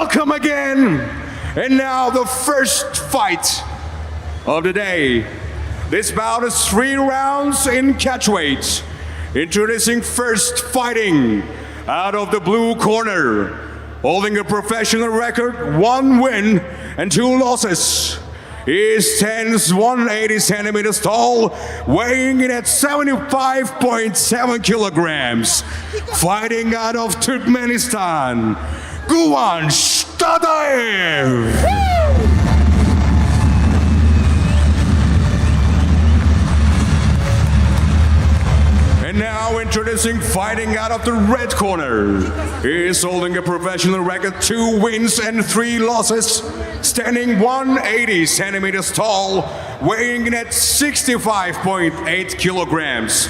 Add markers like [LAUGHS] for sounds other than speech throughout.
Welcome again. And now the first fight of the day. This bout is three rounds in catchweight. Introducing first fighting out of the blue corner. Holding a professional record, one win and two losses. He stands 180 centimeters tall, weighing in at 75.7 kilograms. Fighting out of Turkmenistan, Stadaev. And now introducing fighting out of the red corner. He is holding a professional record, two wins and three losses, standing 180 centimeters tall, weighing in at 65.8 kilograms.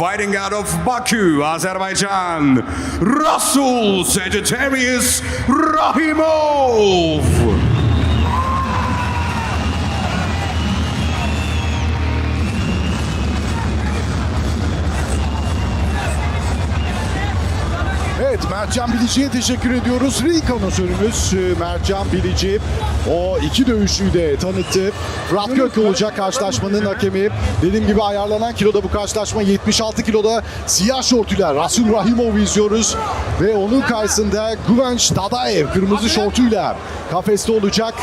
Fighting out of Baku, Azerbaijan, Rasul Sagittarius Rahimov. Evet Mertcan Bilici'ye teşekkür ediyoruz. Ring anonsörümüz e, Mertcan Bilici o iki dövüşüyü de tanıttı. Gök olacak karşılaşmanın hakemi. Dediğim gibi ayarlanan kiloda bu karşılaşma 76 kiloda siyah şortuyla Rasul Rahimov'u izliyoruz. Ve onun karşısında Güvenç Dadaev kırmızı şortuyla kafeste olacak.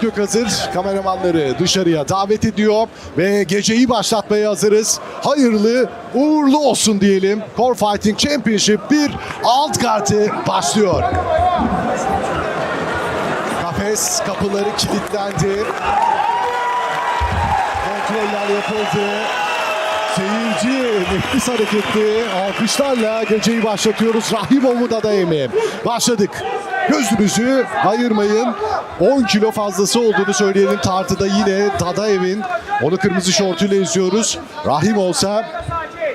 Gök hazır. Kameramanları dışarıya davet ediyor ve geceyi başlatmaya hazırız. Hayırlı uğurlu olsun diyelim. Core Fighting Championship bir alt kartı başlıyor. Kafes kapıları kilitlendi. Kontroller yapıldı. Seyirci nefis hareketli alkışlarla geceyi başlatıyoruz. Rahimov'u Dadaev'e başladık. Gözünüzü ayırmayın. 10 kilo fazlası olduğunu söyleyelim tartıda yine Dadaev'in. Onu kırmızı şortuyla izliyoruz. Rahim olsa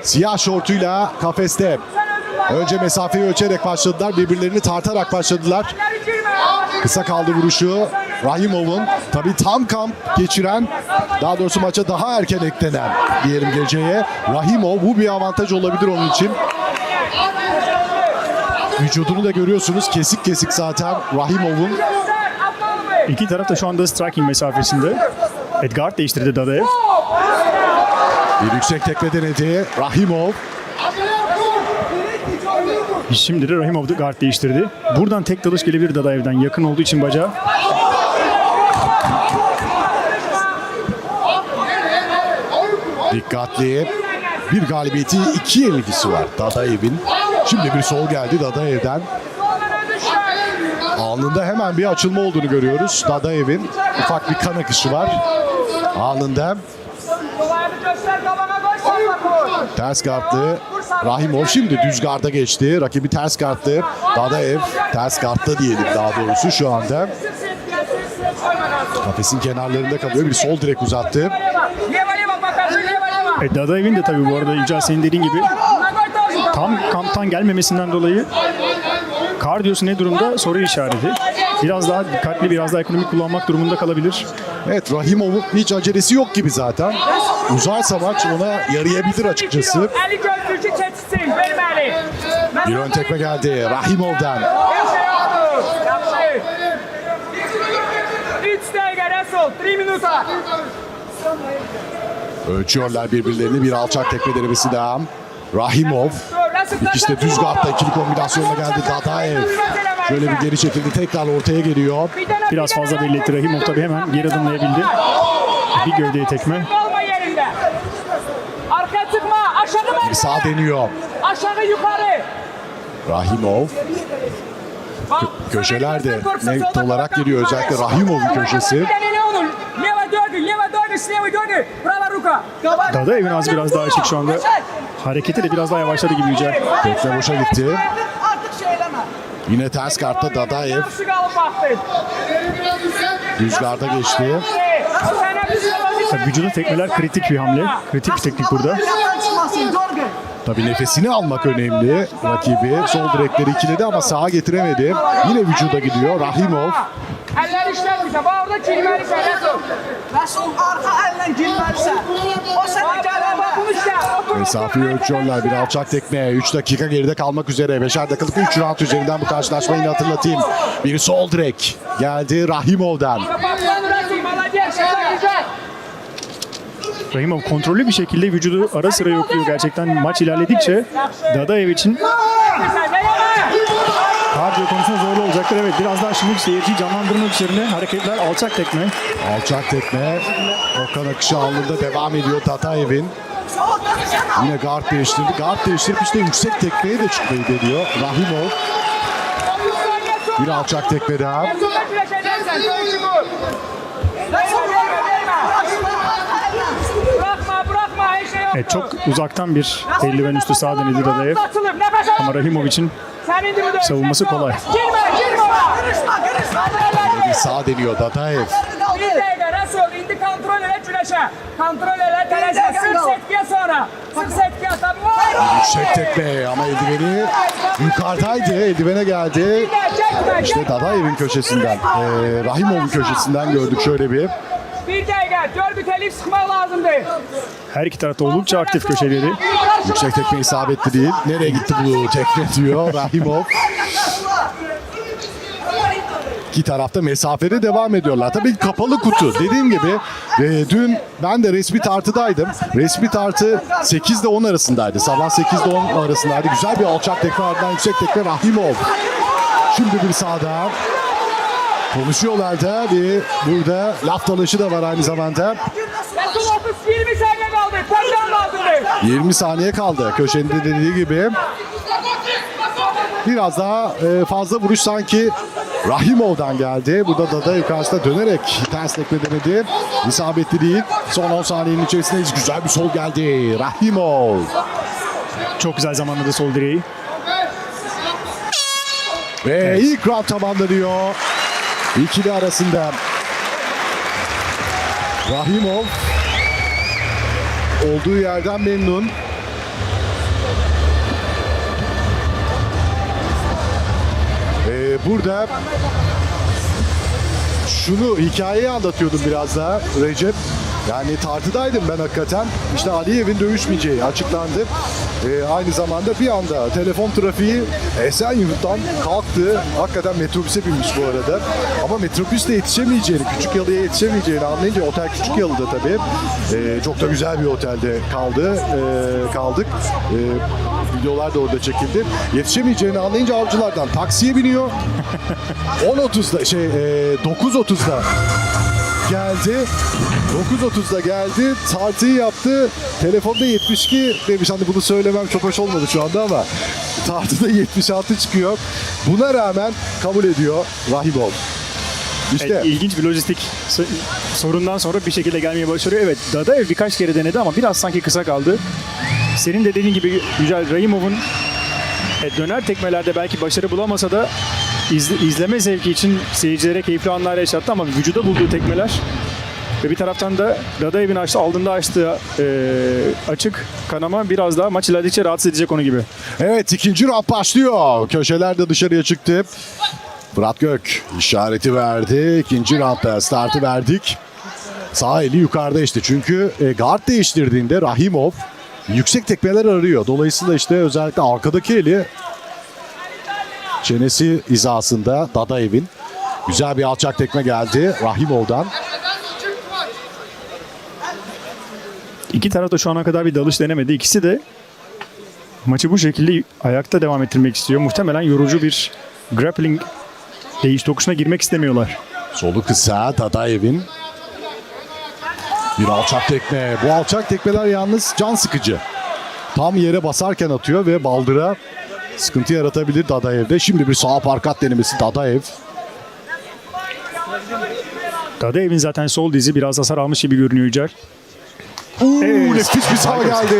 siyah şortuyla kafeste. Önce mesafeyi ölçerek başladılar. Birbirlerini tartarak başladılar. Kısa kaldı vuruşu. Rahimov'un tabii tam kamp geçiren daha doğrusu maça daha erken eklenen diyelim geceye. Rahimov bu bir avantaj olabilir onun için. Vücudunu da görüyorsunuz kesik kesik zaten Rahimov'un. İki taraf da şu anda striking mesafesinde. Edgar değiştirdi Dadaev. Bir yüksek tekme denedi. Rahimov Şimdi de Rahimov da guard değiştirdi. Buradan tek dalış gelebilir Dadaev'den. Yakın olduğu için bacağı. dikkatli. Bir galibiyeti iki yenilgisi var Dadaev'in. Şimdi bir sol geldi Dadaev'den. Alnında hemen bir açılma olduğunu görüyoruz. Dadaev'in ufak bir kan akışı var. Koy. ters gardlı Rahimov şimdi düz garda geçti. Rakibi ters gardlı. Dadaev ters gardta diyelim daha doğrusu şu anda. Kafesin kenarlarında kalıyor. Bir sol direk uzattı. E, Dadaev'in de tabii bu arada Yücel senin dediğin gibi. Tam kamptan gelmemesinden dolayı kardiyosu ne durumda soru işareti. Biraz daha dikkatli, biraz daha ekonomik kullanmak durumunda kalabilir. Evet Rahimov'un hiç acelesi yok gibi zaten. Uzarsa maç ona yarayabilir açıkçası. Bir ön tekme geldi Rahimov'dan. Yaxşı yaptı. Yaxşı. 3 dakika Resul. 3 minuta. Ölçüyorlar birbirlerini bir alçak tekme denemesi daha. Rahimov İkisi de düz ikili kombinasyonla geldi. Dadaev şöyle bir geri çekildi tekrar ortaya geliyor. Biraz fazla belli etti Rahimov tabii hemen geri adımlayabildi. Bir gövdeye tekme. Arka çıkma. Aşağı Bir ver. sağ deniyor. Aşağı yukarı. Rahimov Bak, köşeler de sana net olarak geliyor. Özellikle. Rahimov'un köşesi. Bir ne olur? Leva dördü, leva dördü, sleva dördü. Brava ruka. Dadaev'in az biraz daha açık şu anda. Hareketi de biraz daha yavaşladı gibi Yücel. Tekme boşa gitti. Artık şeyleme. Yine ters kartta Dadaev düz garda geçti. Şey. Tabii vücuda tekmeler kritik bir hamle. Kritik bir teknik burada. Tabii nefesini almak önemli rakibi. Sol direkleri ikiledi ama sağa getiremedi. Yine vücuda gidiyor. Rahimov girməlisən. Bax orada girməlisən Rəsul. Rəsul arxa əllə girməlisən. O sənə gələndə bunu işlə. Mesafeyi ölçüyorlar. Bir alçak tekme. 3 dakika geride kalmak üzere. 5'er dakikalık 3 round üzerinden bu karşılaşmayı yine hatırlatayım. Bir sol direk geldi Rahimov'dan. Rahimov kontrollü bir şekilde vücudu ara sıra yokluyor gerçekten maç ilerledikçe Dadaev için kardiyo konusunda zorlu olacaktır. Evet biraz daha şimdi seyirciyi canlandırmak üzerine hareketler alçak tekme. Alçak tekme. Okan akışı alnında devam ediyor Tatayev'in. Yine guard değiştirdi. Guard değiştirip işte yüksek tekmeye de çıkmayı deniyor. Rahimov. Bir alçak tekme daha. Şey. Evet, çok uzaktan bir eldiven üstü sağ denedi al. Ama Rahimov için Savunması kolay. Bir sağ deniyor Dadaev. Yüksek tekme ama eldiveni yukarıdaydı. Eldivene geldi. İşte Dadaev'in köşesinden, eee Rahimov'un köşesinden gördük şöyle bir. Bir dakika gör bir telif sıkma lazımdı. Her iki tarafta oldukça aktif köşeleri. Yüksek tekme isabetli değil. Nereye gitti bu tekme diyor Rahimov. İki tarafta mesafede devam ediyorlar. Tabii kapalı kutu. Dediğim gibi e, dün ben de resmi tartıdaydım. Resmi tartı 8 ile 10 arasındaydı. Sabah 8 ile 10 arasındaydı. Güzel bir alçak tekme ardından yüksek tekme Rahimov. Şimdi bir sağda. Konuşuyorlar da bir burada laf dalaşı da var aynı zamanda. Resul 30 20 saniye kaldı. Taştan lazımdı. 20 saniye kaldı. Köşenin de dediği gibi. Biraz daha e, fazla vuruş sanki Rahimov'dan geldi. Burada Dadaev karşısında dönerek ters tekme denedi. İsabetli değil. Son 10 saniyenin içerisindeyiz. Güzel bir sol geldi. Rahimov. Çok güzel zamanladı sol direği. Ve ilk round tamamlanıyor. İkili arasında. Rahimov olduğu yerden memnun. Ee, burada şunu hikayeyi anlatıyordum biraz daha Recep. Yani tartıdaydım ben hakikaten. İşte Aliyev'in dövüşmeyeceği açıklandı. Ee, aynı zamanda bir anda telefon trafiği Esenyurt'tan kalktı. Hakikaten metrobüse binmiş bu arada. Ama metrobüste yetişemeyeceğini, Küçük Yalı'ya yetişemeyeceğini anlayınca otel Küçük Yalı'da tabii. Ee, çok da güzel bir otelde kaldı. Ee, kaldık. Ee, videolar da orada çekildi. Yetişemeyeceğini anlayınca avcılardan taksiye biniyor. [LAUGHS] 10.30'da şey e, 9.30'da geldi. 9.30'da geldi. Tartıyı yaptı. Telefonda 72 demiş. Hani bunu söylemem çok hoş olmadı şu anda ama tartıda 76 çıkıyor. Buna rağmen kabul ediyor Rahimov. İşte Evet, ilginç bir lojistik so- sorundan sonra bir şekilde gelmeye başarıyor. Evet Dadaev birkaç kere denedi ama biraz sanki kısa kaldı. Senin de dediğin gibi Yücel Rahimov'un döner tekmelerde belki başarı bulamasa da izle- izleme zevki için seyircilere keyifli anlar yaşattı ama vücuda bulduğu tekmeler ve bir taraftan da Dadaev'in açtı, aldığında açtığı e, açık kanama biraz daha maç ilerledikçe rahatsız edecek onu gibi. Evet ikinci round başlıyor. Köşeler de dışarıya çıktı. Fırat Gök işareti verdi. İkinci roundda startı verdik. Sağ eli yukarıda işte. Çünkü e, guard değiştirdiğinde Rahimov yüksek tekmeler arıyor. Dolayısıyla işte özellikle arkadaki eli çenesi hizasında Dadaev'in. Güzel bir alçak tekme geldi Rahimov'dan. İki taraf da şu ana kadar bir dalış denemedi. İkisi de maçı bu şekilde ayakta devam ettirmek istiyor. Muhtemelen yorucu bir grappling değiş tokuşuna girmek istemiyorlar. Solu kısa Dadaev'in. Bir alçak tekme. Bu alçak tekmeler yalnız can sıkıcı. Tam yere basarken atıyor ve baldıra sıkıntı yaratabilir Dadaev'de. Şimdi bir sağ parkat denemesi Dadaev. Dadaev'in zaten sol dizi biraz hasar almış gibi görünüyor Yücel. Uuu Evet. nefis bir sağ geldi.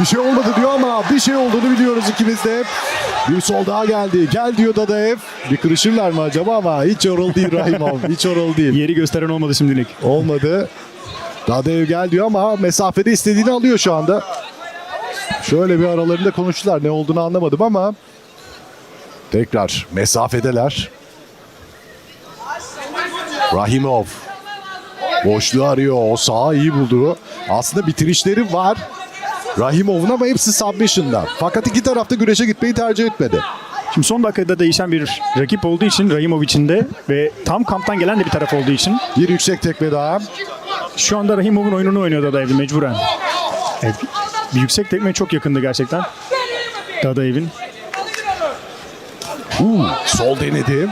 Bir şey olmadı diyor ama bir şey olduğunu biliyoruz ikimiz de. Bir sol daha geldi. Gel diyor Dadaev. Bir kırışırlar mı acaba ama hiç oralı değil Rahimov. [LAUGHS] Hiç oralı değil. Yeri gösteren olmadı şimdilik. Olmadı. Dadev gel diyor ama mesafede istediğini alıyor şu anda. Şöyle bir aralarında konuştular. Ne olduğunu anlamadım ama tekrar mesafedeler. Rahimov boşluğu arıyor. O sağı iyi buldu. Aslında bitirişleri var. Rahimov'un ama hepsi submission'dan. Fakat iki tarafta güreşe gitmeyi tercih etmedi. Şimdi son dakikada değişen bir rakip olduğu için Rahimov için de ve tam kamptan gelen de bir taraf olduğu için Bir yüksek tekme daha. şu anda Rahimov'un oyununu oynuyor Dadaev'in mecburen. Evet, bir yüksek tekme çok yakındı gerçekten. Dadaev'in. Uuu, sol denedi.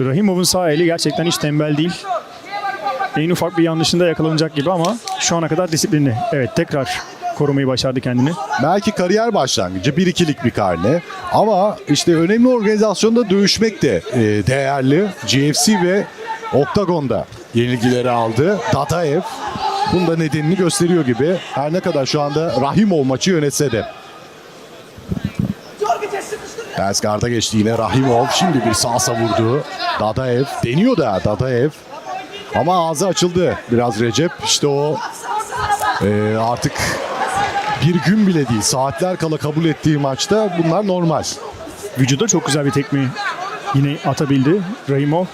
Rahimov'un sağ eli gerçekten hiç tembel değil. En ufak bir yanlışında yakalanacak gibi ama şu ana kadar disiplinli. Evet tekrar korumayı başardı kendini. Belki kariyer başlangıcı bir ikilik bir karne. Ama işte önemli organizasyonda dövüşmek de e, değerli. GFC ve Octagon'da yenilgileri aldı. Tataev bunun da nedenini gösteriyor gibi. Her ne kadar şu anda Rahimov maçı yönetse de. Ters garda geçti yine Rahimov. Şimdi bir sağ savurdu. Dadaev deniyor da Dadaev. Ama ağzı açıldı biraz Recep. İşte o e, artık bir gün bile değil saatler kala kabul ettiği maçta bunlar normal. Vücuda çok güzel bir tekme yine atabildi Rahimov.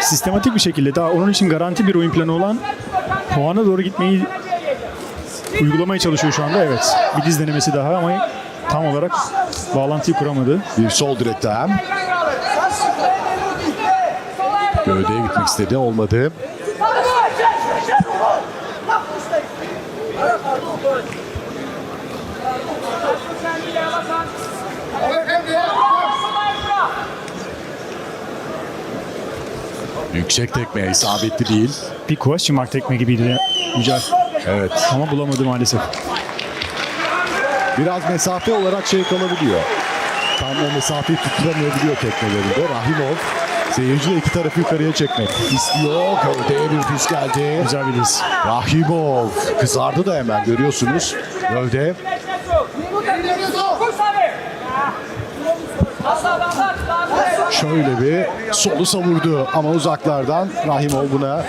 Sistematik bir şekilde daha onun için garanti bir oyun planı olan puana doğru gitmeyi uygulamaya çalışıyor şu anda. Evet bir diz denemesi daha ama tam olarak bağlantıyı kuramadı. Bir sol direkt daha. Gövdeye gitmek istedi olmadı. Yüksek tekme isabetli değil. Bir question mark tekme gibiydi Yücel. Evet. Ama bulamadı maalesef. Biraz mesafe olarak şey kalabiliyor. Tam o mesafeyi tutturamayabiliyor tekmelerinde. Rahimov seyirci de iki tarafı yukarıya çekmek istiyor. Gövdeye bir diz geldi. Güzel bir diz. Rahimov kızardı da hemen görüyorsunuz. Gövde şöyle bir solu savurdu ama uzaklardan Rahimov buna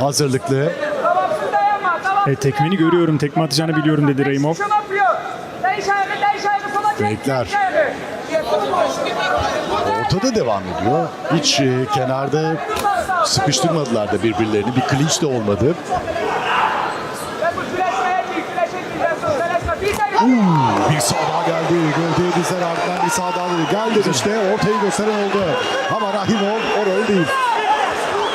hazırlıklı. E, tekmeni görüyorum, tekme atacağını biliyorum dedi Rahimov. Bekler. Ortada devam ediyor. Hiç e, kenarda sıkıştırmadılar da birbirlerini. Bir clinch de olmadı. Bir sağ geldi. Gövdeye dizler ardından bir sağ daha geldi. Geldi işte ortayı gösteren oldu. Ama Rahimov o rol değil.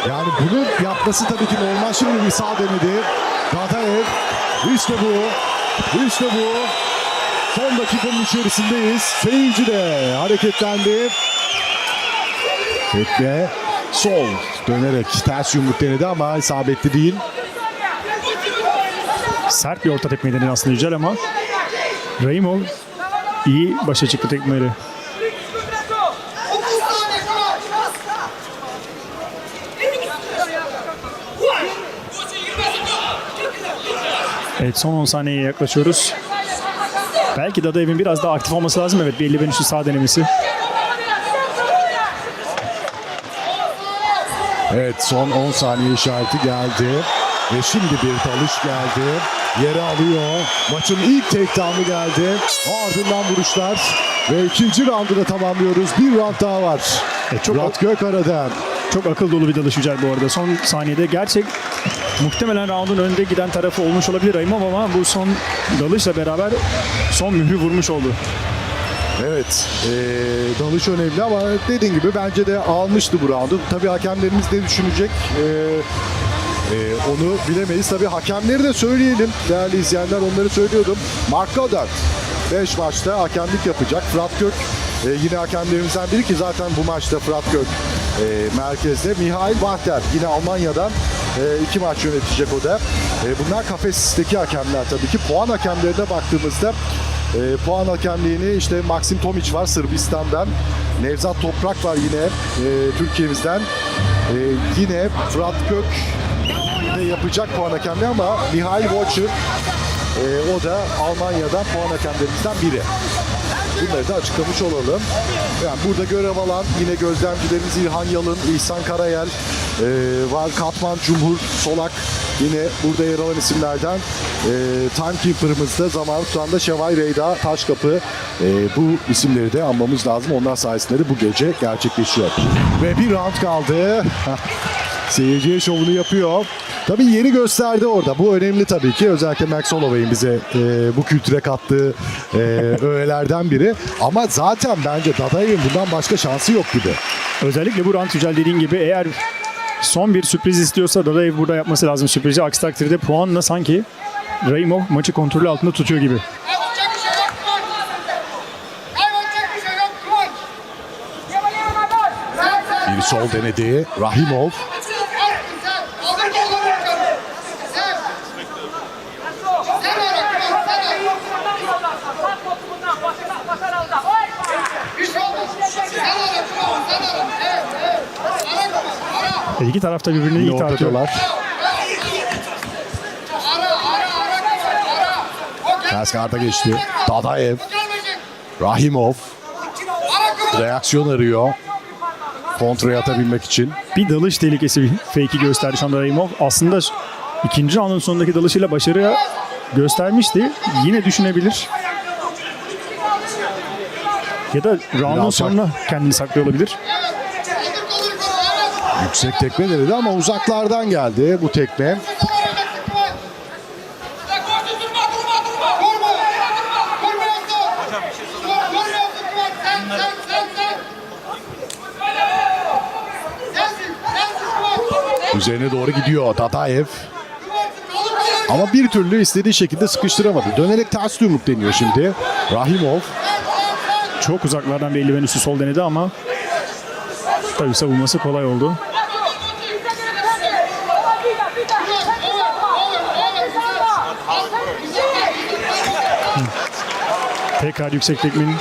Yani bunu yapması tabii ki normal. Şimdi bir sağ denedi. Gataev. İşte bu. İşte bu. Son dakikanın içerisindeyiz. Seyirci de hareketlendi. Tekme sol dönerek ters yumruk denedi ama isabetli değil. Sert bir orta tekme denedi aslında Yücel ama Rahimov iyi başa çıktı tekmeleri. Evet son 10 saniyeye yaklaşıyoruz. Belki Dadaev'in biraz daha aktif olması lazım. Evet bir 50 ben üstü sağ denemesi. Evet son 10 saniye işareti geldi. Ve şimdi bir dalış geldi. Yere alıyor. Maçın ilk takedown'ı geldi. Ardından vuruşlar. Ve ikinci roundu da tamamlıyoruz. Bir round daha var. E, çok- Murat Gökara'dan. Çok akıl dolu bir dalış Yücel bu arada. Son saniyede gerçek muhtemelen roundun önde giden tarafı olmuş olabilir Rahimov ama bu son dalışla beraber son mührü vurmuş oldu. Evet, eee, dalış önemli ama dediğin gibi bence de almıştı bu roundu. Tabii hakemlerimiz ne düşünecek eee, eee, onu bilemeyiz. Tabii hakemleri de söyleyelim değerli izleyenler onları söylüyordum. Mark Goddard 5 maçta hakemlik yapacak. Fırat Gök eee, yine hakemlerimizden biri ki zaten bu maçta Fırat Gök eee, merkezde. Mihail Bahter yine Almanya'dan eee, iki maç yönetecek o da. Eee, bunlar kafesteki hakemler tabii ki. Puan hakemlerine baktığımızda e, puan hakemliğini işte Maxim Tomic var Sırbistan'dan. Nevzat Toprak var yine e, Türkiye'mizden. E, yine Fırat Gök yapacak puan hakemliği ama Mihail Voçer e, o da Almanya'dan puan hakemlerimizden biri. Bunları da açıklamış olalım. Yani burada görev alan yine gözlemcilerimiz İlhan Yalın, İhsan Karayel e, var. Katman Cumhur, Solak yine burada yer alan isimlerden. E, Timekeeper'ımız da zaman tutan da Şevay Reyda Taşkapı. E, bu isimleri de anmamız lazım. Onlar sayesinde de bu gece gerçekleşiyor. Ve bir round kaldı. [LAUGHS] Seyirciye şovunu yapıyor. Tabii yeni gösterdi orada. Bu önemli tabii ki. Özellikle Max Holloway'in bize e, bu kültüre kattığı e, öğelerden biri. Ama zaten bence Dadayev'in bundan başka şansı yok gibi. Özellikle bu round Yücel dediğin gibi eğer son bir sürpriz istiyorsa Dadaev burada yapması lazım sürprizi. Aksi takdirde puanla sanki Raimov maçı kontrolü altında tutuyor gibi. Bir sol denedi. Rahimov. Attın sen. Aldın kolunu canım. Sen. Sen ara Kıvanç. Sen ara. Bir şey olmaz. Sen ara Kıvanç. Sen ara. Evet evet. Ara Kıvanç. Ara. E, İki tarafta birbirini Yine ilk tartıyor. ortadalar. Ara ara ara Kıvanç. Ara. O gel- Ters karta geçti. Dadaev. Rahimov. Reaksiyon arıyor. Kontraya atabilmek için. Bir dalış tehlikesi bir fake'i gösterdi şu anda Raimov. Aslında ikinci roundun sonundaki dalışıyla başarı göstermişti. Yine düşünebilir. Ya da roundun sonuna kendini saklıyor olabilir. Yüksek tekme denedi ama uzaklardan geldi bu tekme. Üzerine doğru gidiyor Dadaev. Ama bir türlü istediği şekilde sıkıştıramadı. Dönerek ters yumruk deniyor şimdi. Rahimov. Çok uzaklardan bir eldiven üstü sol denedi ama tabii savunması kolay oldu. Tekrar yüksek tekmenin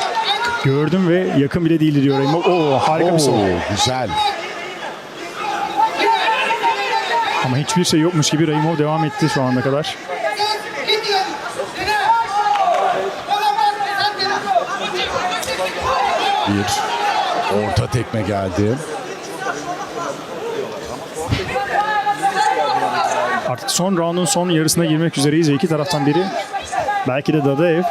gördüm ve yakın bile değildi diyor. Oo harika bir sol. Oo, güzel. Ama hiçbir şey yokmuş gibi Raimov devam etti şu ana kadar. Bir orta tekme geldi. Artık son roundun son yarısına girmek üzereyiz ve iki taraftan biri belki de Dadaev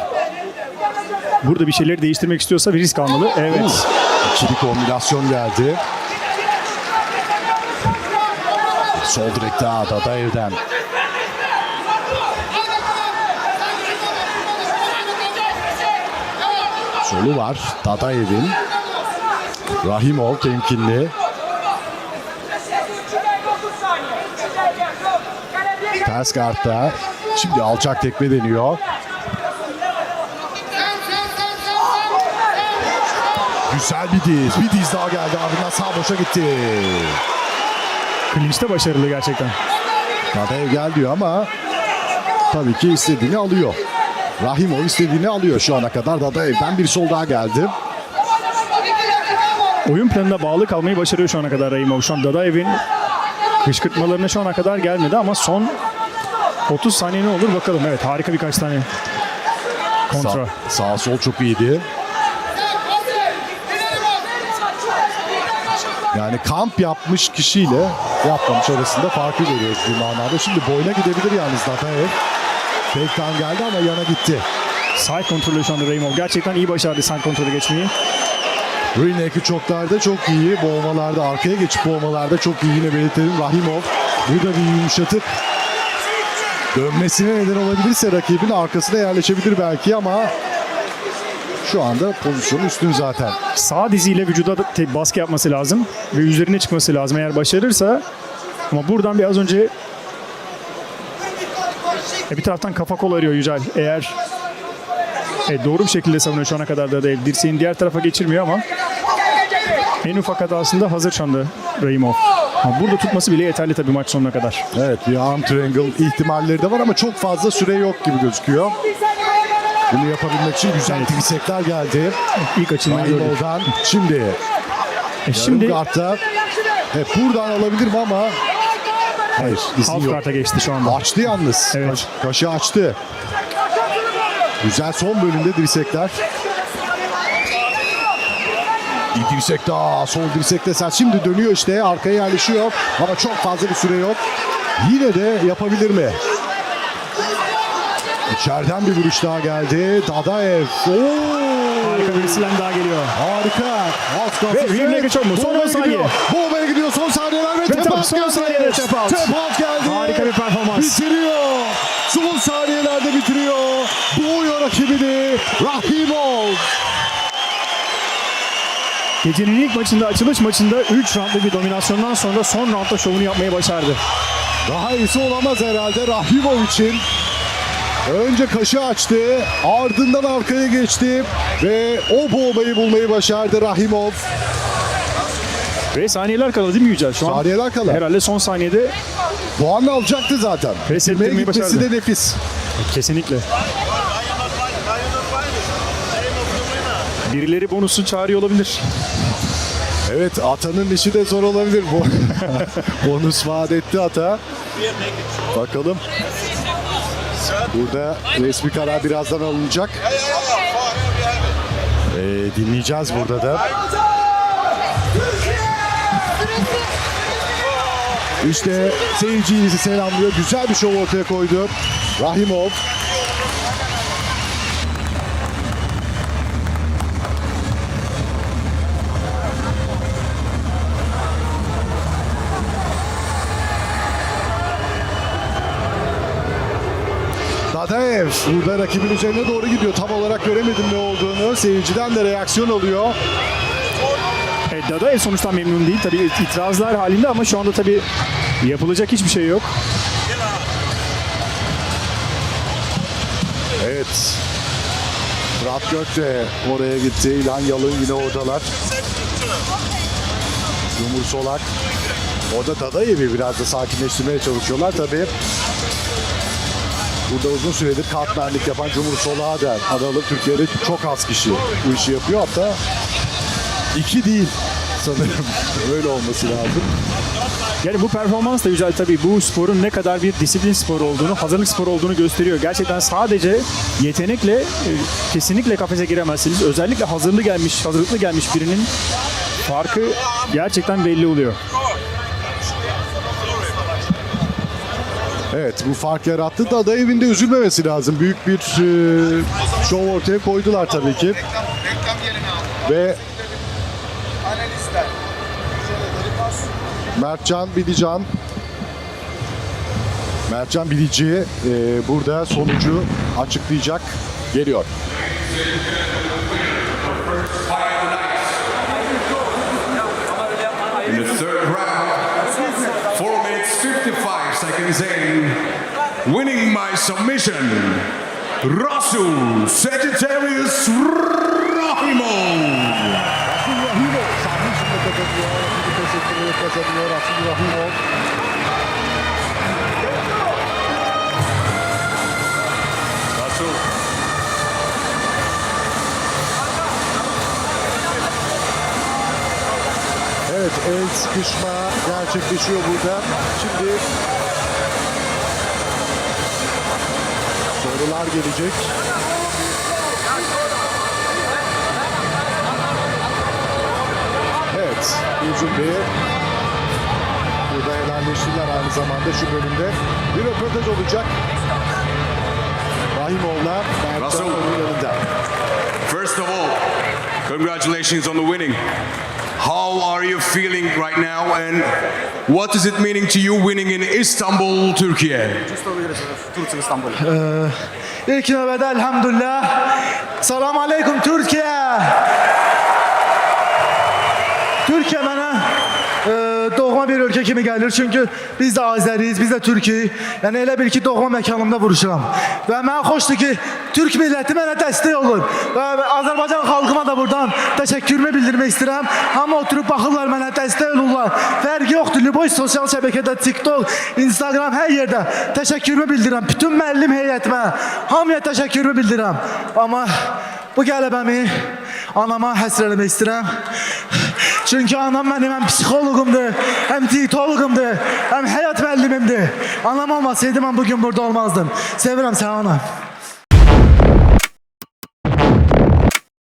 burada bir şeyleri değiştirmek istiyorsa bir risk almalı. Evet. İkili kombinasyon geldi. Sol direkt daha Dadaev'den. Solu var Dadaev'in. Rahimov temkinli. Ters kartta. Şimdi alçak tekme deniyor. Güzel bir diz. Bir diz daha geldi. Ardından sağ boşa gitti. Clinch'te başarılı gerçekten. Dadaev gel diyor ama tabii ki istediğini alıyor. Rahimov istediğini alıyor şu ana kadar. Dadaev'den bir sol daha geldi. Oyun planına bağlı kalmayı başarıyor şu ana kadar Raimov. Şu an Dadaev'in kışkırtmalarına şu ana kadar gelmedi ama son 30 saniye ne olur bakalım. Evet harika birkaç tane kontra. Sağ, sağ sol çok iyiydi. Yani kamp yapmış kişiyle yapmamış arasında farkı görüyoruz bir manada. Şimdi boyuna gidebilir yalnız Dadaev. Fake'tan geldi ama yana gitti. Side kontrolü şu anda Raimov. Gerçekten iyi başardı side kontrolü geçmeyi. Rinek'i çoklarda çok iyi. Boğmalarda arkaya geçip boğmalarda çok iyi. Yine belirtelim Rahimov. Burada bir yumuşatıp dönmesine neden olabilirse rakibin arkasına yerleşebilir belki ama şu anda pozisyonu üstün zaten. Sağ diziyle vücuda baskı yapması lazım ve üzerine çıkması lazım eğer başarırsa. Ama buradan biraz önce e, bir taraftan kafa kol arıyor Yücel. Eğer e, doğru bir şekilde savunuyor şu ana kadar da değil. Dirseğini diğer tarafa geçirmiyor ama en ufak hatasında hazır şu anda Raimov. Ama burada tutması bile yeterli tabii maç sonuna kadar. Evet bir arm triangle ihtimalleri de var ama çok fazla süre yok gibi gözüküyor. Bunu yapabilmek için güzel dirsekler geldi. İlk açılmayı gördük. Şimdi E, Şimdi kartta hep buradan alabilir mi ama hayır izin half yok. karta geçti şu anda. Açtı yalnız. Evet. Kaş- kaşı açtı. Güzel son bölümde dirsekler. Bir dirsek daha. Sol dirsekte sert. Şimdi dönüyor işte. Arkaya yerleşiyor. Ama çok fazla bir süre yok. Yine de yapabilir mi? İçeriden bir vuruş daha geldi. Dadaev. Oo! Harika bir slam daha geliyor. Harika. Alt Ve Rim'le geçiyor mu? Son on saniye. Boğmaya gidiyor. Son saniyeler ve, Ve tap out son geldi. saniyede tap out. Tap out geldi. Harika bir performans. Bitiriyor. Son saniyelerde bitiriyor. Boğuyor rakibini. Rahimov. Gecenin ilk maçında, açılış maçında 3 roundlık bir dominasyondan sonra son roundda şovunu yapmayı başardı. Daha iyisi olamaz herhalde Rahimov için. Önce kaşı açtı, ardından arkaya geçti ve o boğmayı bulmayı başardı Rahimov. Ve saniyeler kaldı değil mi Yücel? Şu an Saniyeler kala. herhalde son saniyede Puan alacaktı zaten. Pes ettirmeyi gitmesi başardı. de nefis. kesinlikle. Birileri bonusu çağırıyor olabilir. Evet Ata'nın işi de zor olabilir. [LAUGHS] Bonus vaat etti Ata. Bakalım. Burada resmi karar birazdan alınacak. Ee, dinleyeceğiz burada da. İşte seyirciyi selamlıyor. Güzel bir şov ortaya koydu. Rahimov. Dadaev burada rakibin üzerine doğru gidiyor. Tam olarak göremedim ne olduğunu. Seyirciden de reaksiyon alıyor. E, Dadaev sonuçtan memnun değil. Tabii itirazlar halinde ama şu anda tabii yapılacak hiçbir şey yok. Evet. Fırat Gök de oraya gitti. İlhan Yalın yine oradalar. Yumur Solak. Orada Dadaev'i biraz da sakinleştirmeye çalışıyorlar tabii. Burada uzun süredir katmerlik yapan Cumhur Solak'a da analım. Türkiye'de çok az kişi bu işi yapıyor. Hatta iki değil sanırım. [LAUGHS] Öyle olması lazım. Yani bu performans da güzel tabii bu sporun ne kadar bir disiplin sporu olduğunu, hazırlık sporu olduğunu gösteriyor. Gerçekten sadece yetenekle e, kesinlikle kafese giremezsiniz. Özellikle hazırlı gelmiş, hazırlıklı gelmiş birinin farkı gerçekten belli oluyor. Evet bu fark yarattı. Dadaev'in de üzülmemesi lazım. Büyük bir e, şov ortaya koydular tabii ki. Ve Mertcan Bilican Mertcan Bilici e, burada sonucu açıklayacak. Geliyor. In the third round, 4 minutes 55 seconds in, winning by submission, Rasul Sagittarius Rahimov. Rahimov sahne içinde kazanıyor. Rakibi pes ettirerek kazanıyor. Rasul Rahimov. Evet el sıkışma gerçekleşiyor burada. Şimdi sorular gelecek. Evet, uzun bir burada helalleştiler aynı zamanda şu bölümde. Bir röportaj olacak. Russell. onun yanında. First of all, congratulations on the winning. How are you feeling right now and what is it meaning to you winning in Istanbul, Turkey? İlk növbədə elhamdülillah. Salam aleykum Türkiye. Ölkə kimi gəlir. Çünki biz də Azəriyiz, biz də Türkiyik. Yəni elə bil ki, doğma məkanımda vuruşuram. Və mənə xoşdur ki, Türk milləti mənə dəstək olur. Və Azərbaycan xalqıma da buradan təşəkkürümü bildirmək istəyirəm. Hamı oturub baxırlar mənə, dəstək olurlar. Fərqi yoxdur. Liboy sosial şəbəkədə, TikTok, Instagram hər yerdə təşəkkürümü bildirirəm. Bütün müəllim heyətimə, hamıya təşəkkürümü bildirirəm. Amma bu qələbəmi anama həsr eləmək. Çünki anam mənim həm psixoloqumdur, həm dietoloqumdur, həm həyat müəllimimdir. Anam olmasaydı mən bugün burada olmazdım. Sevirəm səni anam.